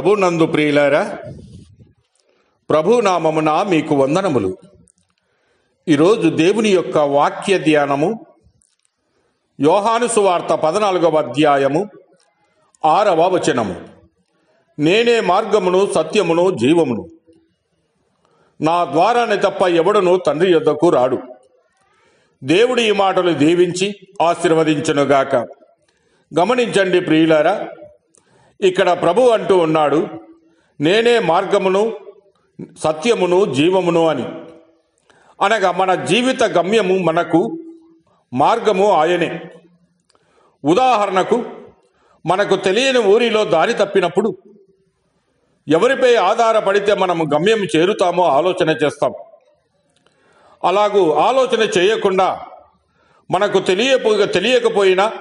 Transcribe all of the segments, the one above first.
ప్రభు నందు ప్రియులారా ప్రభు నామమున మీకు వందనములు. ఈరోజు దేవుని యొక్క వాక్య ధ్యానము యోహాను సువార్త పద్నాలుగవ అధ్యాయము ఆరవ వచనము. నేనే మార్గమును సత్యమును జీవమును. నా ద్వారానే తప్ప ఎవడును తండ్రి యొద్దకు రాడు. దేవుడి ఈ మాటలు దీవించి ఆశీర్వదించునుగాక. గమనించండి ప్రియులారా ఇక్కడ ప్రభు అంటూ ఉన్నాడు నేనే మార్గమును సత్యమును జీవమును అని. అనగా మన జీవిత గమ్యము మనకు మార్గము ఆయనే. ఉదాహరణకు మనకు తెలియని ఊరిలో దారి తప్పినప్పుడు ఎవరిపై ఆధారపడితే మనము గమ్యం చేరుతామో ఆలోచన చేస్తాం. అలాగూ ఆలోచన చేయకుండా మనకు తెలియపో తెలియకపోయినా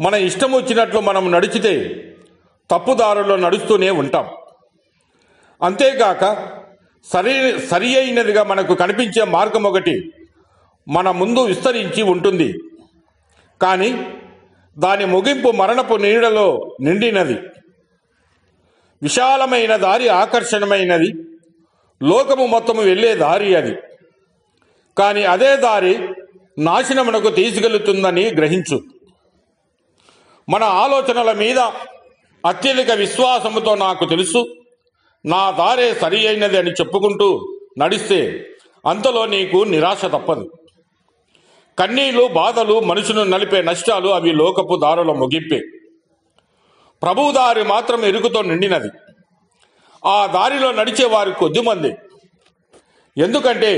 మన ఇష్టం వచ్చినట్లు మనం నడిచితే తప్పుదారుల్లో నడుస్తూనే ఉంటాం. అంతేకాక సరి సరి అయినదిగా మనకు కనిపించే మార్గం ఒకటి మన ముందు విస్తరించి ఉంటుంది. కానీ దాని ముగింపు మరణపు నీడలో నిండినది. విశాలమైన దారి ఆకర్షణమైనది. లోకము మొత్తము వెళ్ళే దారి అది. కానీ అదే దారి నాశనమునకు తీసుకెళ్తుందని గ్రహించు. మన ఆలోచనల మీద అత్యధిక విశ్వాసముతో నాకు తెలుసు. నా దారే సరి అయినది అని చెప్పుకుంటూ నడిస్తే అంతలో నీకు నిరాశ తప్పదు. కన్నీళ్ళు బాధలు మనుషును నలిపే నష్టాలు అవి లోకపు దారుల ముగింపే. ప్రభువు దారి మాత్రం ఎరుకుతో నిండినది. ఆ దారిలో నడిచే వారు కొద్దిమంది ఎందుకంటే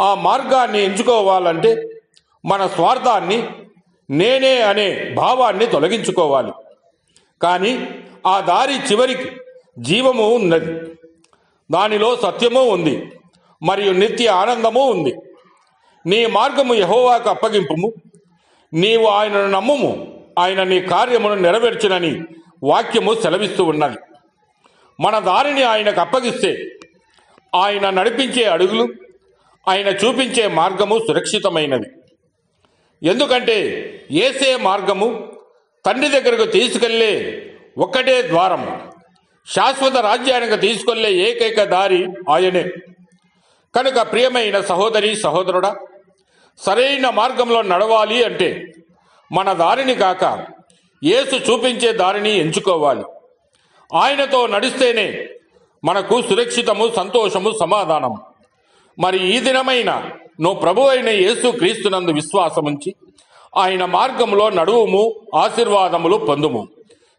ఆ మార్గాన్ని ఎంచుకోవాలంటే మన స్వార్థాన్ని నేనే అనే భావాన్ని తొలగించుకోవాలి. కానీ ఆ దారి చివరికి జీవము ఉన్నది. దానిలో సత్యము ఉంది మరియు నిత్య ఆనందము ఉంది. నీ మార్గము యహోవాకు అప్పగింపుము. నీవు ఆయనను నమ్ముము. ఆయన నీ కార్యమును నెరవేర్చునని వాక్యము సెలవిస్తూ ఉన్నది. మన దారిని ఆయనకు అప్పగిస్తే ఆయన నడిపించే అడుగులు ఆయన చూపించే మార్గము సురక్షితమైనది. ఎందుకంటే ఏసే మార్గము తండ్రి దగ్గరకు తీసుకెళ్ళే ఒక్కటే ద్వారం. శాశ్వత రాజ్యానికి తీసుకెళ్ళే ఏకైక దారి ఆయనే. కనుక ప్రియమైన సహోదరి సహోదరుడా సరైన మార్గంలో నడవాలి అంటే మన దారిని కాక యేసు చూపించే దారిని ఎంచుకోవాలి. ఆయనతో నడిస్తేనే మనకు సురక్షితము సంతోషము సమాధానం. మరి ఈ దినమైన నువ్వు ప్రభు అయిన యేసు క్రీస్తునందు విశ్వాసముంచి ఆయన మార్గంలో నడువుము ఆశీర్వాదములు పొందుము.